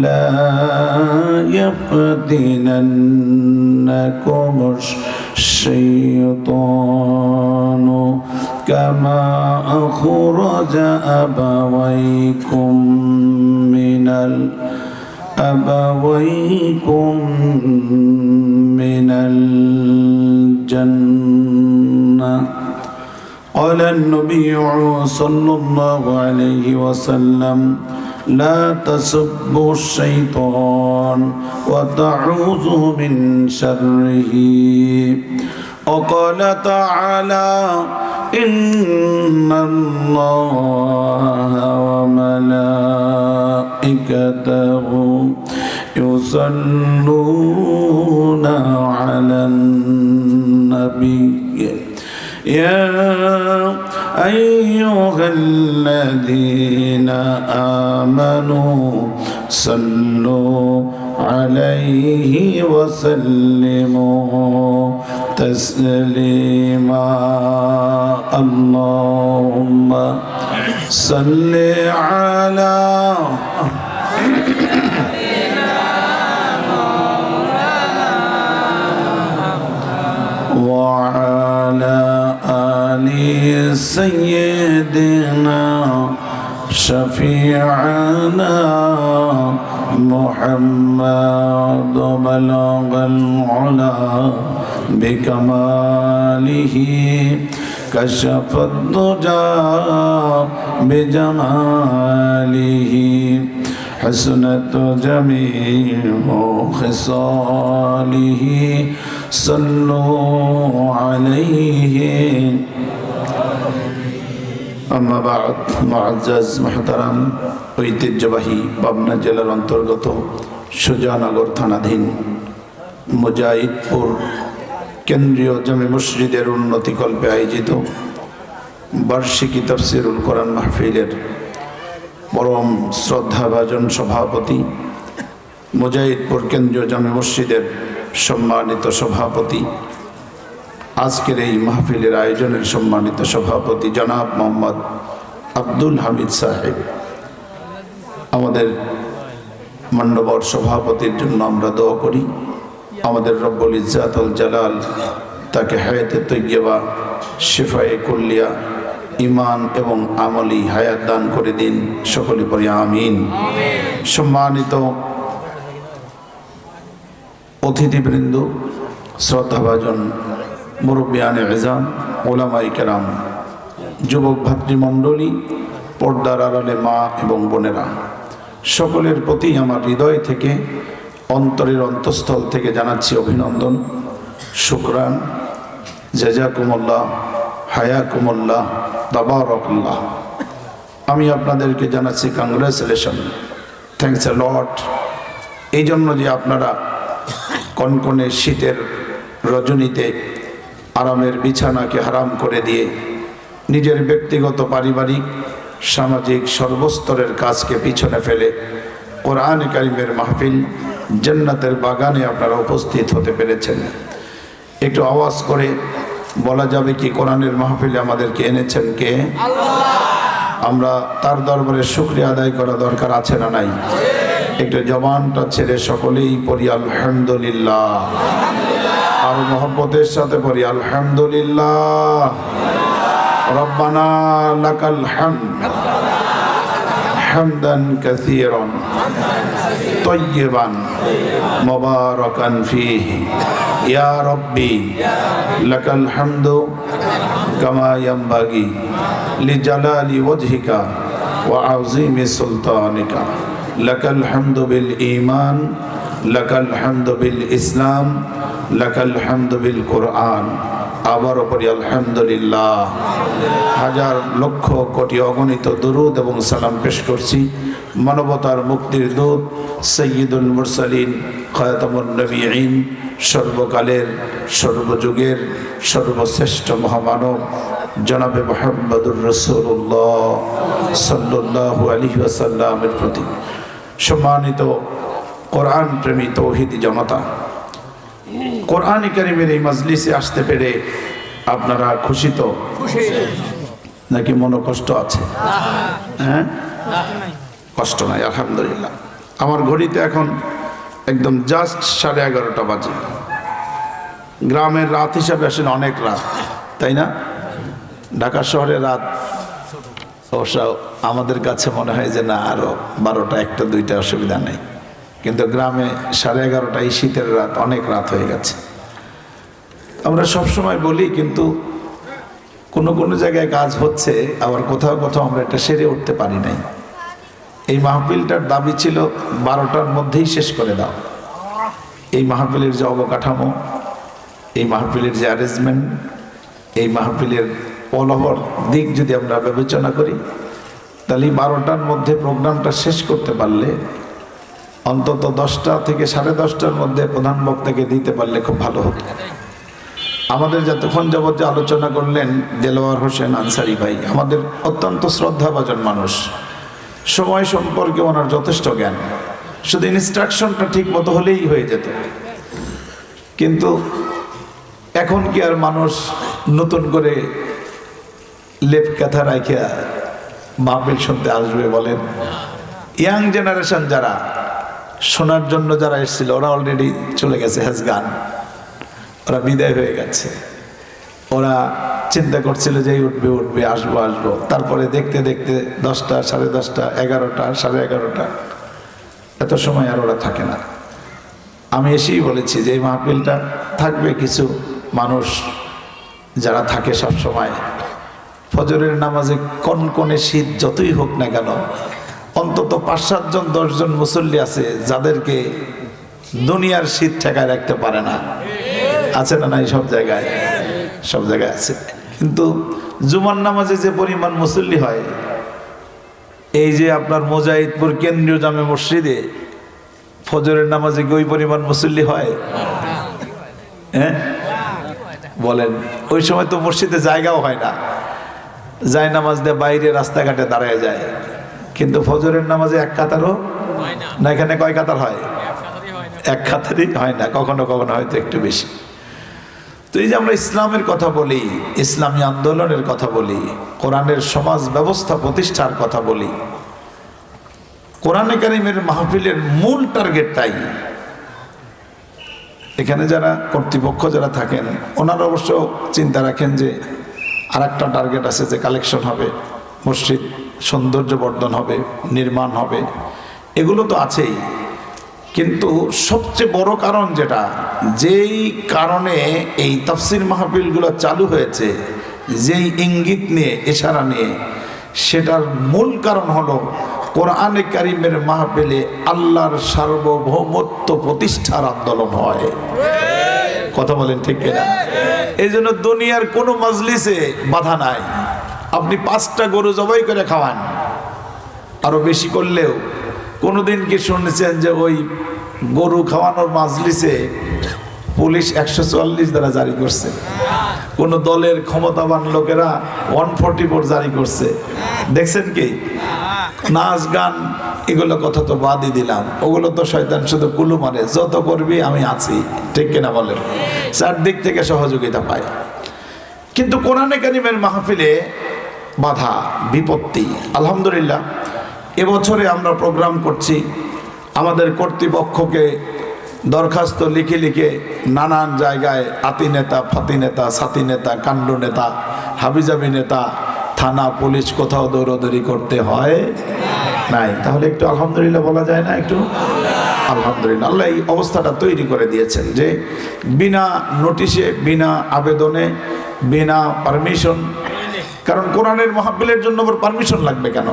لا يفتننكم الشيطان كما أخرج أبويكم من أبويكم من الجنة قال النبي صلى الله عليه وسلم لا تسبوا الشيطان وتعوذوا من شره. وقال تعالى إن الله وملائكته يصلون على النبي. يا أيها الذين آمنوا صلوا عليه وسلموا تسليما. اللهم صل على وعلى آل سيدنا شفيعنا محمد بلغ العلا بكماله كشف الضجى بجماله حسنت جميع خصاله صلوا عليه মাহাজ ঐতিহ্যবাহী পাবনা জেলার অন্তর্গত সুজানগর থানাধীন মুজাহিদপুর কেন্দ্রীয় জামে মসজিদের উন্নতিকল্পে আয়োজিত বার্ষিকী তফসিরুল কোরআন মাহফিলের পরম শ্রদ্ধাভাজন সভাপতি, মুজাহিদপুর কেন্দ্রীয় জামে মসজিদের সম্মানিত সভাপতি আজকের এই মাহফিলের আয়োজনের সম্মানিত সভাপতি জনাব মোহাম্মদ আব্দুল হামিদ সাহেব। আমাদের মণ্ডবর সভাপতির জন্য আমরা দোয়া করি। আমাদের রব্বুল ইজাতুল জালাল তাকে হায়াতে তৈয়বা, শেফায়ে কুল্লিয়া ইমান এবং আমলি হায়াত দান করে দিন। সকলে পরে আমিন। সম্মানিত অতিথিবৃন্দ, শ্রদ্ধাভাজন মুরব্বিয়ানে এজাম ওলামাই কেরাম, যুবক ভাতৃমণ্ডলী, পর্দার আড়ালে মা এবং বোনেরা। সকলের প্রতি আমার হৃদয় থেকে, অন্তরের অন্তঃস্থল থেকে জানাচ্ছি অভিনন্দন, শুক্রান, জেজাকুমল্লাহ, হায়াকুমল্লাহ দাবারকুল্লাহ আমি আপনাদেরকে জানাচ্ছি কংগ্রেচুলেশন থ্যাংকস এ লট এই জন্য যে আপনারা কনকনে শীতের রজনীতে আরামের বিছানাকে হারাম করে দিয়ে নিজের ব্যক্তিগত পারিবারিক সামাজিক সর্বস্তরের কাজকে পিছনে ফেলে কোরআন কারিমের মাহফিল জান্নাতের বাগানে আপনারা উপস্থিত হতে পেরেছেন। একটু আওয়াজ করে বলা যাবে কি কোরআনের মাহফিলে আমাদেরকে এনেছেন কে? আমরা তার দরবারে শুক্রিয়া আদায় করা দরকার আছে না নাই? একটু জবানটা ছেড়ে সকলেই পড়ি আলহামদুলিল্লাহ। আর মোহব্বতের সাথে পড়ি আলহামদুলিল্লাহ রব্বানা লাকাল হামদ হামদান কাসীরান طيبا مباركا فيه يا ربي لك الحمد كما ينبغي لجلال وجهك وعظيم سلطانك لك الحمد بالإيمان لك الحمد بالإسلام লাকাল হামদু কোরআন, আবার ওপরে আলহামদুলিল্লাহ। হাজার লক্ষ কোটি অগণিত দুরুদ এবং সালাম পেশ করছি। মানবতার মুক্তির দূত সৈয়দুল মুরসালিন খয়াতমুল নবীন সর্বকালের, সর্বযুগের, সর্বশ্রেষ্ঠ মহামানব, জনাবে মোহাম্মদুর রসুল্লাহ সাল্লাহ আলী আসাল্লামের প্রতি সম্মানিত কোরআন প্রেমী তৌহিদি জনতা কোরআন কারিমের এই মাজলিসে আসতে পেরে আপনারা খুশি তো? নাকি মনে কষ্ট আছে? হ্যাঁ? কষ্ট নাই আলহামদুলিল্লাহ। আমার ঘড়িতে এখন একদম জাস্ট সাড়ে এগারোটা বাজে। গ্রামের রাত হিসাবে আসলে অনেক রাত তাই না? ঢাকা শহরে রাত অবশ্য আমাদের কাছে মনে হয় যে না আরও বারোটা একটা দুইটা অসুবিধা নেই। কিন্তু গ্রামে সাড়ে এগারোটা এই শীতের রাত, অনেক রাত হয়ে গেছে। আমরা সব সময় বলি, কিন্তু কোনো কোনো জায়গায় কাজ হচ্ছে, আবার কোথাও কোথাও আমরা এটা সেরে উঠতে পারি নাই। এই মাহফিলটার দাবি ছিল, বারোটার মধ্যেই শেষ করে দাও। এই মাহফিলের যে অবকাঠামো, এই মাহফিলের যে অ্যারেঞ্জমেন্ট এই মাহফিলের অলহর দিক যদি আমরা বিবেচনা করি, তাহলে বারোটার মধ্যে প্রোগ্রামটা শেষ করতে পারলে অন্তত দশটা থেকে সাড়ে দশটার মধ্যে প্রধান বক্তাকে দিতে পারলে খুব ভালো হতো। আমাদের যতক্ষণ যাবৎ যে আলোচনা করলেন দেলোয়ার হোসেন আনসারি ভাই, আমাদের অত্যন্ত শ্রদ্ধাভাজন মানুষ। সময় সম্পর্কে ওনার যথেষ্ট জ্ঞান। শুধু ইনস্ট্রাকশনটা ঠিক মতো হলেই হয়ে যেত। কিন্তু এখন কি আর মানুষ নতুন করে লেপ কাথা রাখিয়া মাহবিল শুনতে আসবে বলেন? ইয়াং জেনারেশন যারা শোনার জন্য যারা এসেছিল, ওরা অলরেডি চলে গেছে হ্যাজ গান ওরা বিদায় হয়ে গেছে। ওরা চিন্তা করছিল যে উঠবে উঠবে, আসব আসব। তারপরে দেখতে দেখতে দশটা, সাড়ে দশটা, এগারোটা, সাড়ে এগারোটা। এত সময় আর ওরা থাকে না। আমি এসেই বলেছি যে, এই মাহফিলটা থাকবে কিছু মানুষ যারা থাকে সব সময় ফজরের নামাজে কনকনে শীত যতই হোক না কেন অন্তত পাঁচ সাতজন দশজন মুসল্লি আছে যাদেরকে দুনিয়ার শীত ঠেকায় রাখতে পারে না। আছে না নাই সব জায়গায়? সব জায়গায় আছে। কিন্তু জুমার নামাজে যে পরিমাণ মুসল্লি হয়, এই যে আপনার মোজাহিদপুর কেন্দ্রীয় জামে মসজিদে ফজরের নামাজে কি ওই পরিমাণ মুসল্লি হয়? হ্যাঁ? বলেন, ওই সময় তো মসজিদে জায়গাও হয় না। যায় নামাজ দিয়ে, বাইরে রাস্তাঘাটে দাঁড়ায় যায়। কিন্তু ফজরের নামাজে এক কাতারও না। এখানে কয় কাতার হয়? এক কাতারই হয় না। কখনো কখনো হয়তো একটু বেশি। তো এই যে আমরা ইসলামের কথা বলি ইসলামী আন্দোলনের কথা বলি কোরআনের সমাজ ব্যবস্থা প্রতিষ্ঠার কথা বলি কোরআনে কারিমের মাহফিলের মূল টার্গেটটাই এখানে যারা কর্তৃপক্ষ যারা থাকেন ওনারা অবশ্য চিন্তা রাখেন যে আর একটা টার্গেট আছে যে কালেকশন হবে মসজিদ। সৌন্দর্য বর্ধন হবে, নির্মাণ হবে। এগুলো তো আছেই। কিন্তু সবচেয়ে বড় কারণ যেটা, যেই কারণে এই তাফসির মাহফিলগুলো চালু হয়েছে, যেই ইঙ্গিত নিয়ে এশারা নিয়ে, সেটার মূল কারণ হলো কোরআনে কারিমের মাহফিলে আল্লাহর সার্বভৌমত্ব প্রতিষ্ঠার আন্দোলন হয়। কথা বলেন ঠিক কিনা? এই জন্য দুনিয়ার কোনো মজলিসে বাধা নাই। আপনি পাঁচটা গরু জবাই করে খাওয়ান। আরও বেশি করলেও কোনোদিন কি শুনেছেন যে ওই গরু খাওয়ানোর মাজলিসে পুলিশ একশো চুয়াল্লিশ দ্বারা জারি করছে? কোন দলের ক্ষমতাবান লোকেরা ওয়ান ফোরটি ফোর জারি করছে। দেখছেন কি? নাচ গান, এগুলো কথা তো বাদই দিলাম। ওগুলো তো শয়তান শুধু কুলু মারে। যত করবি আমি আছি। ঠিক কিনা বলেন? চারদিক থেকে সহযোগিতা পাই কিন্তু কোরআনে কারিমের মাহফিলে বাধা, বিপত্তি। আলহামদুলিল্লাহ, এবছরে আমরা প্রোগ্রাম করছি, আমাদের কর্তৃপক্ষকে দরখাস্ত লিখে লিখে নানান জায়গায় আতি নেতা, ফাতি নেতা, সাতি নেতা, কাণ্ড নেতা, হাবিজাবি নেতা, থানা, পুলিশ কোথাও দৌড়দৌড়ি করতে হয় নাই। তাহলে একটু আলহামদুলিল্লাহ বলা যায় না একটু? আলহামদুলিল্লাহ। আল্লাহ এই অবস্থাটা তৈরি করে দিয়েছেন যে, বিনা নোটিশে, বিনা আবেদনে, বিনা পারমিশন কারণ কোরআনের মাহফিলের জন্য আবার পারমিশন লাগবে কেন?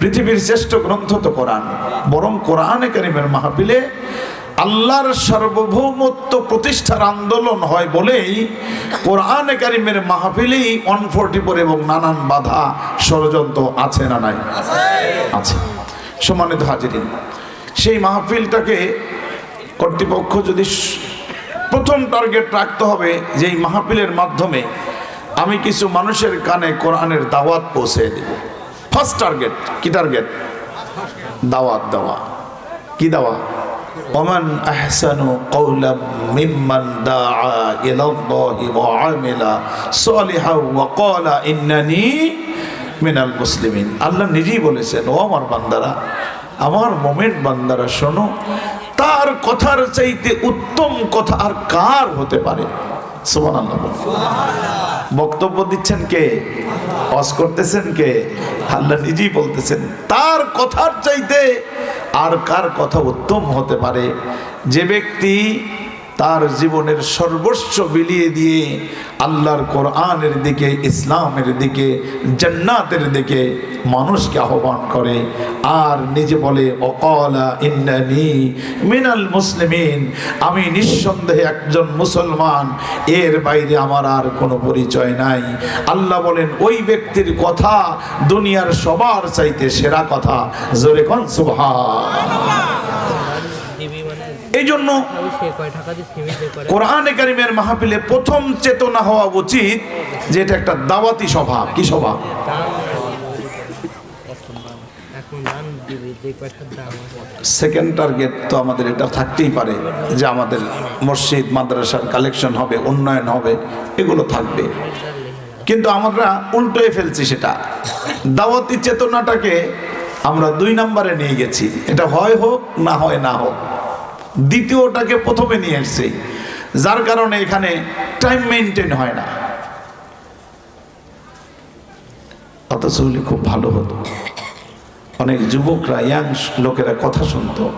পৃথিবীর শ্রেষ্ঠ গ্রন্থ তো কোরআন। বরং কোরআনে কারিমের মাহফিলে আল্লাহর সার্বভৌমত্ব প্রতিষ্ঠার আন্দোলন হয় বলেই কোরআনে কারিমের মাহফিলেই ওয়ান এবং নানান বাধা ষড়যন্ত্র আছে না নাই? আছে। সমানিত হাজিরিন, সেই মাহফিলটাকে কর্তৃপক্ষ যদি প্রথম টার্গেট রাখতে হবে যে এই মাহফিলের মাধ্যমে আমি কিছু মানুষের কানে কোরআনের দাওয়াত পৌঁছে দেব। ফার্স্ট টার্গেট কি টার্গেট দাওয়াত দেওয়া। কি দেওয়া? আহসানু কওলাম মিম্মান দাআ ইলাল্লাহি ওয়া আমিলা সালিহান ওয়া ক্বালা ইন্নানি মিনাল মুসলিমিন। আল্লাহ নিজেই বলেছেন, ও আমার বান্দারা, আমার মোমেন্ট বান্দারা, শোনো, তার কথার চাইতে উত্তম কথা আর কার হতে পারে? বক্তব্য দিচ্ছেন কে? অস করতেছেন কে? আল্লাহ নিজেই বলতেছেন। তার কথার চাইতে আর কার কথা উত্তম হতে পারে? যে ব্যক্তি তার জীবনের সর্বস্ব বিলিয়ে দিয়ে আল্লাহর কোরআনের দিকে, ইসলামের দিকে, জান্নাতের দিকে মানুষকে আহ্বান করে। আর নিজে বলে মিনাল মুসলিমিন। আমি নিঃসন্দেহে একজন মুসলমান, এর বাইরে আমার আর কোনো পরিচয় নাই। আল্লাহ বলেন, ওই ব্যক্তির কথা দুনিয়ার সবার চাইতে সেরা কথা। জোরে কন টিভি এই জন্য কোরআনে কারিমের মাহফিলে প্রথম চেতনা হওয়া উচিত যে এটা একটা দাওয়াতি সভা। কি সভা? সেকেন্ড টার্গেট তো আমাদের এটা থাকতেই পারে যে আমাদের মসজিদ মাদ্রাসার কালেকশন হবে উন্নয়ন হবে এগুলো থাকবে। কিন্তু আমরা উল্টোয় ফেলছি সেটা। দাওয়াতি চেতনাটাকে আমরা দুই নম্বরে নিয়ে গেছি। এটা হয় হোক না হয় না হোক। দ্বিতীয়টাকে প্রথমে নিয়ে এসছি যার কারণে এখানে টাইম মেনটেন হয় না। অথচ হলে খুব ভালো হতো। অনেক যুবকরা ইয়াং লোকেরা কথা শুনতো।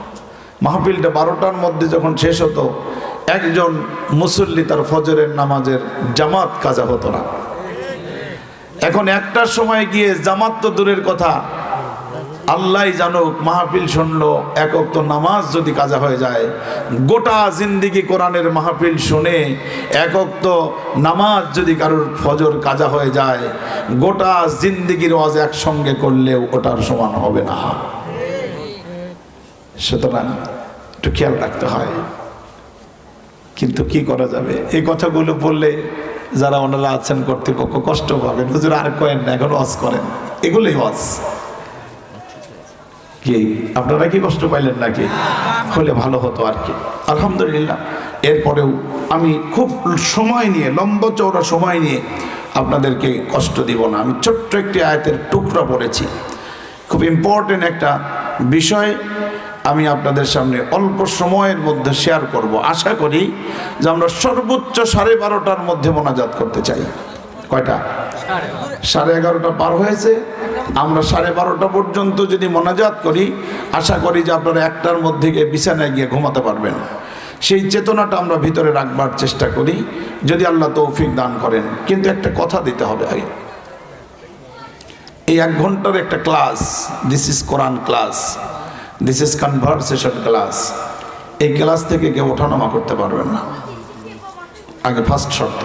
মাহফিলটা বারোটার মধ্যে যখন শেষ হতো, একজন মুসল্লি তার ফজরের নামাজের জামাত কাজা হতো না। এখন একটার সময় গিয়ে জামাত তো দূরের কথা আল্লাহ জানুক মাহফিল শুনলো, একক তো নামাজ যদি কাজা হয়ে যায়। গোটা জিন্দিগি কোরআনের মাহফিল শুনে একক তো নামাজ যদি কারোর ফজর কাজা হয়ে যায়, গোটা জিন্দিগির ওয়াজ একসঙ্গে করলেও ওটার সমান হবে না। সুতরাং একটু খেয়াল রাখতে হয়। কিন্তু কি করা যাবে? এই কথাগুলো বললে যারা ওনারা আছেন কর্তৃপক্ষ কষ্ট পাবেন। হুজুর আর কয়েন না, এখন ওয়াজ করেন। এগুলোই ওয়াজ। কি? আপনারা কি কষ্ট পাইলেন নাকি? হলে ভালো হতো আর কি। আলহামদুলিল্লাহ। এরপরেও আমি খুব সময় নিয়ে, লম্বা চৌড়া সময় নিয়ে আপনাদেরকে কষ্ট দিব না। আমি ছোট্ট একটি আয়তের টুকরা পড়েছি। খুব ইম্পর্টেন্ট একটা বিষয় আমি আপনাদের সামনে অল্প সময়ের মধ্যে শেয়ার করব। আশা করি যে আমরা সর্বোচ্চ সাড়ে বারোটার মধ্যে মোনাজাত করতে চাই। কয়টা? সাড়ে এগারোটা পার হয়েছে। আমরা সাড়ে বারোটা পর্যন্ত যদি মোনাজাত করি, আশা করি যে আপনারা একটার মধ্যে গিয়ে বিছানায় গিয়ে ঘুমাতে পারবেন। সেই চেতনাটা আমরা ভিতরে রাখবার চেষ্টা করি, যদি আল্লাহ তৌফিক দান করেন। কিন্তু একটা কথা দিতে হবে আগে এই এক ঘণ্টার একটা class this is Quran class this is conversation class এই ক্লাস থেকে কেউ ওঠানামা করতে পারবেন না। আগে ফার্স্ট শর্ত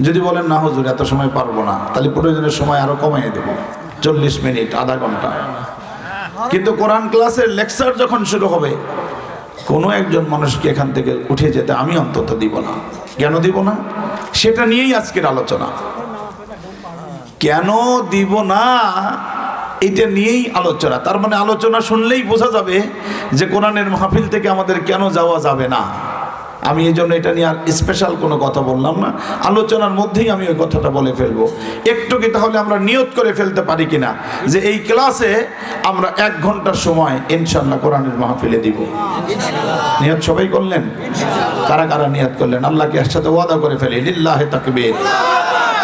যদি বলেন, না হুজুর, এত সময় পারব না, তাহলে প্রয়োজনের সময় আরও কমাইয়ে দেবো। চল্লিশ মিনিট, আধা ঘণ্টা। কিন্তু কোরআন ক্লাসের লেকচার যখন শুরু হবে, কোনো একজন মানুষকে এখান থেকে উঠে যেতে আমি অন্তত দিব না। কেন দিব না? সেটা নিয়েই আজকের আলোচনা। কেন দিব না? এটা নিয়েই আলোচনা। তার মানে আলোচনা শুনলেই বোঝা যাবে যে কোরআনের মাহফিল থেকে আমাদের কেন যাওয়া যাবে না। আমি এই জন্য এটা নিয়ে আর স্পেশাল কোনো কথা বললাম না। আলোচনার মধ্যেই আমি ওই কথাটা বলে ফেলব। একটু কি তাহলে আমরা নিয়ত করে ফেলতে পারি কিনা? যে এই ক্লাসে আমরা এক ঘণ্টার সময় ইনশাল্লাহ কোরআনের মাহফিলে দিব। নিয়ত সবাই করলেন? কারা কারা নিয়ত করলেন? আল্লাহকে একসাথে ওয়াদা করে ফেলি। লিল্লাহে তাকবীর।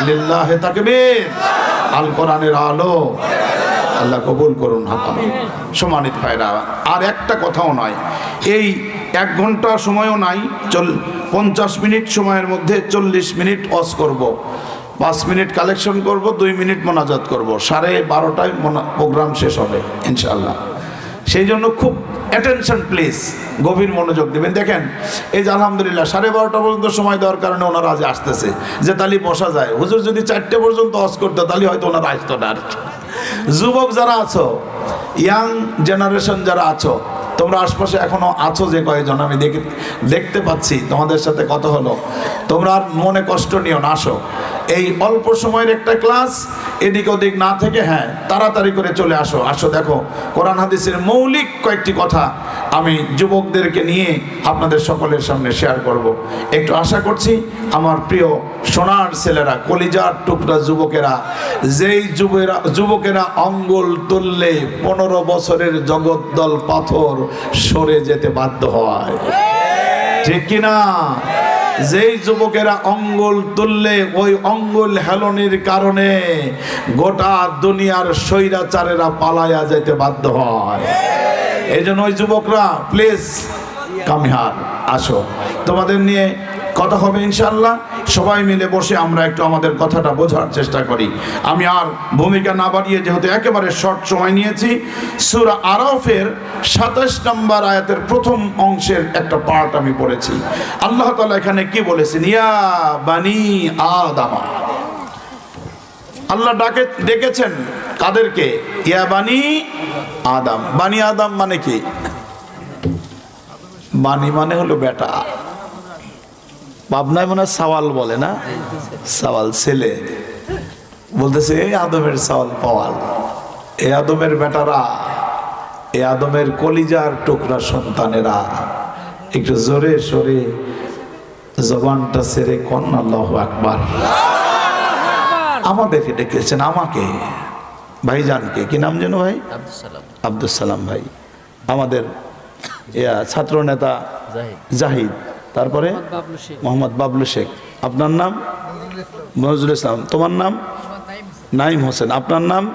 লিল্লাহে তাকবীর। আল কোরআনের আলো। আল্লাহ কবুল করুন হাতামা সমানিত ভাইরা, আর একটা কথাও নয়। এই এক ঘণ্টা সময়ও নাই, চল, পঞ্চাশ মিনিট সময়ের মধ্যে চল্লিশ মিনিট অস করব। পাঁচ মিনিট কালেকশন করব, দুই মিনিট মোনাজাত করব। সাড়ে বারোটায় প্রোগ্রাম শেষ হবে ইনশাল্লাহ সেই জন্য খুব অ্যাটেনশন প্লিজ গভীর মনোযোগ দেবেন দেখেন, এই যে আলহামদুলিল্লাহ, সাড়ে বারোটা পর্যন্ত সময় দেওয়ার কারণে ওনারা আজ আসতেছে যে তালি বসা যায়, হুজুর যদি চারটে পর্যন্ত অস করতো, তাহলে হয়তো ওনারা আসতো না যুবক যারা আছো ইয়াং জেনারেশন যারা আছো তোমরা আশপাশে এখনও আছো যে কয়েকজন, আমি দেখে দেখতে পাচ্ছি, তোমাদের সাথে কথা হলো। তোমরা আর মনে কষ্ট নিও না, আসো। এই অল্প সময়ের একটা ক্লাস, এদিক ওদিক না থেকে হ্যাঁ তাড়াতাড়ি করে চলে আসো। আসো, দেখো, কোরআন হাদিসের মৌলিক কয়েকটি কথা আমি যুবকদেরকে নিয়ে আপনাদের সকলের সামনে শেয়ার করব। একটু আশা করছি, আমার প্রিয় সোনার ছেলেরা, কলিজার টুকরা যুবকেরা, যেই যুবেরা যুবকেরা অঙ্গল তুললে পনেরো বছরের জগদ্দল পাথর সরে যেতে বাধ্য হয়। ঠিক কিনা? যেই যুবকেরা অঙ্গুল তুললে ওই অঙ্গুল হেলনির কারণে গোটা দুনিয়ার স্বৈরাচারেরা পালাইয়া যেতে বাধ্য হয়। এই জন্য ওই যুবকরা প্লিজ কামিহার, আসো। তোমাদের নিয়ে কথা হবে ইনশাল্লাহ সবাই মিলে বসে আমরা একটু আমাদের কথাটা বোঝার চেষ্টা করি। আমি আর ভূমিকা না বাড়িয়ে যেহেতু একেবারে শর্ট সময় নিয়েছি, সুরা আরফের সাতাশ নম্বর আয়াতের প্রথম অংশের একটা পার্ট আমি পড়েছি। আল্লাহ তালা এখানে কি বলেছেন? ইয়া বানি আদামা। আল্লাহ ডাকে, ডেকেছেন কাদেরকে? ইয়া বানি আদাম। বানি আদাম মানে কি? বানি মানে হলো বেটা। পাবনায় মনে হয় সাওয়াল বলে না? সাওয়াল ছেলে। বলতেছে এই আদমের সাওয়াল পাওয়াল। এ আদমের বেটারা এ আদমের কলিজার টুকরা সন্তানেরা। একটু জোরে সরে জবানটা সেরে কন আল্লাহ আকবার। আমাদেরকে ডেকেছেন আমাকে। ভাইজানকে। কি নাম যেন ভাই? আব্দুল সালাম ভাই। আমাদের ছাত্র নেতা জাহিদ। জাহিদ। তারপরে মোহাম্মদ বাবলু শেখ। আপনার নাম? নজরুল ইসলাম। তোমার নাম? নাইম হোসেন। আপনার নাম?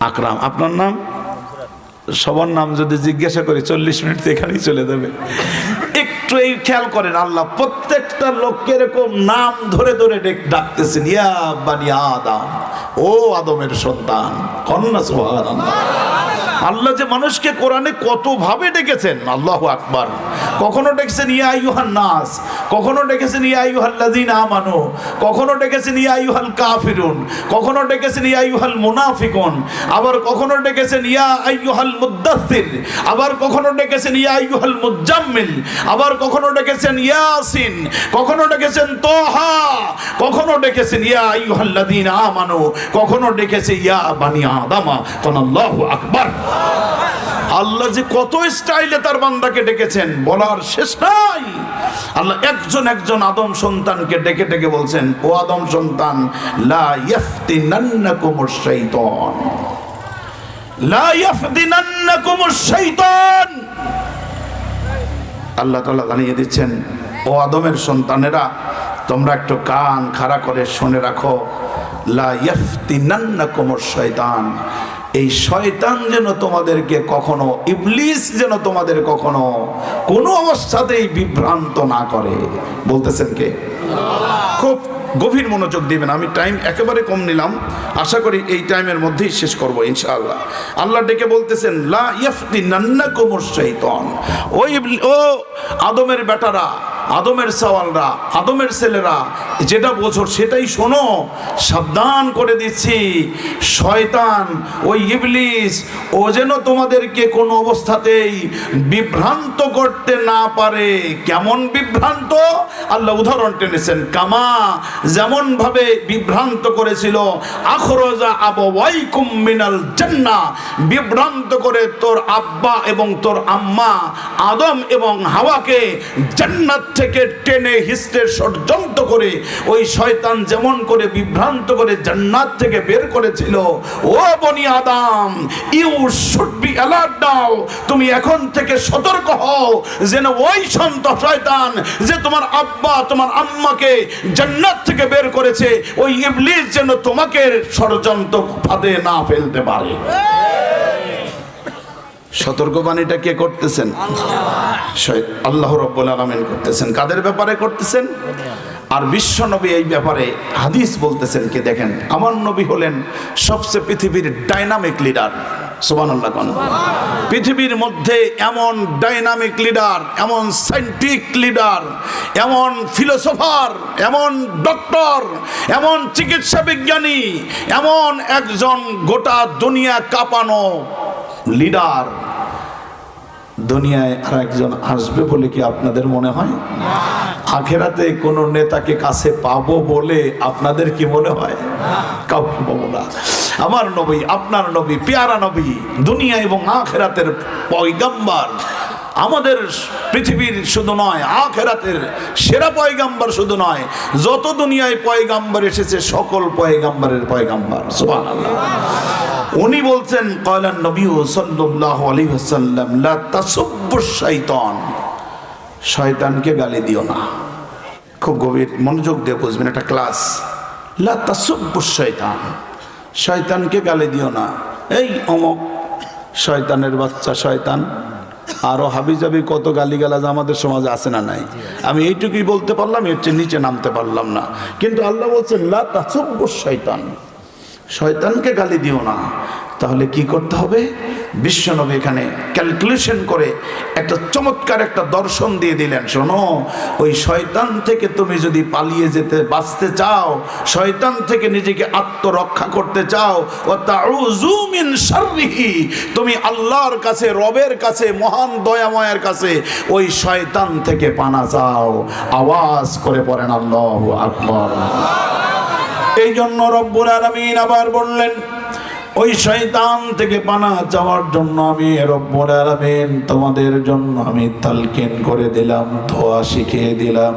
আকরাম। আপনার নাম? সবার নাম যদি জিজ্ঞাসা করি চল্লিশ মিনিট তো এখানেই চলে যাবে। একটু এই খেয়াল করেন আল্লাহ প্রত্যেকটা লোককে এরকম নাম ধরে ধরে ডেক- ডাকতেছেন ইয়া বানি আদম ও আদমের সন্তান কন্যা সুহান আল্লাহ যে মানুষকে কোরআনে কতভাবে ডেকেছেন, আল্লাহ আকবার। কখনো ডেকেছেন, ইয়া আইয়ুহান নাস কখনো ডেকেছেন, ইয়া আইয়ুহাল্লাযীনা আমানু কখনো ডেকেছেন, ইয়া আইয়ুহাল কাফিরুন কখনো ডেকেছেন, ইয়া আইয়ুহাল মুনাফিকুন আবার কখনো ডেকেছেন, ইয়া আইয়ুহাল মুদ্দাসসির আবার কখনো ডেকেছেন, ইয়া আইয়ুহাল মুজাম্মিল আবার কখনো ডেকেছেন, ইয়াসিন কখনো ডেকেছেন, তোহা কখনো ডেকেছেন, ইয়া আইয়ুহাল্লাযীনা আমানু কখনো ডেকেছে, ইয়া বানি আদামা কোন আল্লাহু আকবার। আল্লাহ যে কত স্টাইলে তার বান্দাকে ডেকেছেন বলার শেষ নাই। আল্লাহ একজন একজন আদম সন্তানকে ডেকে ডেকে বলছেন, ও আদম সন্তান, লা ইয়াফতিনান্নাকুমুশ শাইতান লা ইয়াফতিনান্নাকুমুশ শাইতান আল্লাহ তাআলা জানিয়ে দিচ্ছেন, ও আদমের সন্তানেরা, তোমরা একটু কান খাড়া করে শুনে রাখো। লা ইয়াফতিনান্নাকুমুশ শাইতান এই শয়তান যেন তোমাদেরকে কখনো, ইবলিস যেন তোমাদের কখনো কোনো অবস্থাতেই বিভ্রান্ত না করে। বলতেছেন কে? খুব গভীর মনোযোগ দিবেন, আমি টাইম একেবারে কম নিলাম। আশা করি এই টাইমের মধ্যেই শেষ করব, ইনশাআল্লাহ। আল্লাহ ডেকে বলতেছেন, লা ইয়াফতিনান্নাকুমুশ শাইতান ও ইবলি- ও আদমের বেটারা আদমের সওয়ালরা, আদমের ছেলেরা, যেটা বোঝো সেটাই শোনো, সাবধান করে দিচ্ছি। শয়তান ওই ইবলিস, ও যেন তোমাদেরকে কোনো অবস্থাতেই বিভ্রান্ত করতে না পারে। কেমন বিভ্রান্ত? আল্লাহ উদাহরণ টেনেছেন, কামা যেমন ভাবে বিভ্রান্ত করেছিল, আখরজা আবাইকুম মিনাল জান্নাহ, বিভ্রান্ত করে তোর আব্বা এবং তোর আম্মা আদম এবং হাওয়াকে জান্নাত থেকে টেনে হিস্টে ষড়যন্ত্র করে ওই শয়তান যেমন করে বিভ্রান্ত করে জান্নাত থেকে বের করেছিল, ও বনি আদম you should be alert now তুমি এখন থেকে সতর্ক হও যেন ওই সন্ত শয়তান যে তোমার আব্বা, তোমার আম্মাকে জান্নাত থেকে বের করেছে, ওই ইবলিস যেন তোমাকে ষড়যন্ত্র ফাঁদে না ফেলতে পারে। সতর্কবাণীটা কে করতেছেন? আল্লাহ রব্বুল আলমিন করতেছেন। কাদের ব্যাপারে করতেছেন? আর বিশ্ব নবী এই ব্যাপারে হাদিস বলতেছেন কে দেখেন, আমার নবী হলেন সবচেয়ে পৃথিবীর ডাইনামিক লিডার পৃথিবীর মধ্যে এমন ডাইনামিক লিডার এমন সাইন্টিফিক লিডার এমন ফিলোসফার এমন ডক্টর এমন চিকিৎসা বিজ্ঞানী, এমন একজন গোটা দুনিয়া কাঁপানো লিডার দুনিয়ায় আর একজন আসবে বলে কি আপনাদের মনে হয়? আখেরাতে কোন নেতাকে কাছে পাবো বলে আপনাদের কি মনে হয়? না। আমার নবী, আপনার নবী, পেয়ারা নবী, দুনিয়া এবং আখেরাতের পয়গাম্বার। আমাদের পৃথিবীর শুধু নয়, আখেরাতের সেরা পয়গাম্বার শুধু নয়, যত দুনিয়ায় পয়গাম্বার এসেছে, সকল পয়গাম্বারের পয়গাম্বার। সুবহানাল্লাহ। উনি বলছেন কয়লান নবী সাল্লাল্লাহু আলাইহি ওয়াসাল্লাম, লা তাসুব্বু শাইতান। শয়তানকে গালি দিও না। খুব গভীর মনোযোগ দিয়ে বুঝবেন একটা ক্লাস। লা তাসুব্বু শয়তান শয়তানকে গালি দিও না। এই অমক শয়তানের বাচ্চা শয়তান, আরও হাবিজাবি কত গালিগালাজ আমাদের সমাজে আছে না নাই? আমি এইটুকুই বলতে পারলাম, এর চেয়ে নিচে নামতে পারলাম না। কিন্তু আল্লাহ বলছেন, লা তাসুব্বু শয়তান শয়তানকে গালি দিও না। তাহলে কি করতে হবে? বিশ্বনবী এখানে ক্যালকুলেশন করে একটা চমৎকার একটা দর্শন দিয়ে দিলেন। শোনো, ওই শয়তান থেকে তুমি যদি পালিয়ে যেতে, বাঁচতে চাও, শয়তান থেকে নিজেকে আত্মরক্ষা করতে চাও তুমি আল্লাহর কাছে, রবের কাছে, মহান দয়াময়ের কাছে ওই শয়তান থেকে পানা চাও। আওয়াজ করে পড়েন আল্লাহু আকবার। এই জন্য রব্বুর আলমিন আবার বললেন, ওই শয়তান থেকে পানা যাওয়ার জন্য আমি রব্বুর আলামিন তোমাদের জন্য আমি তালকিন করে দিলাম, ধোয়া শিখিয়ে দিলাম।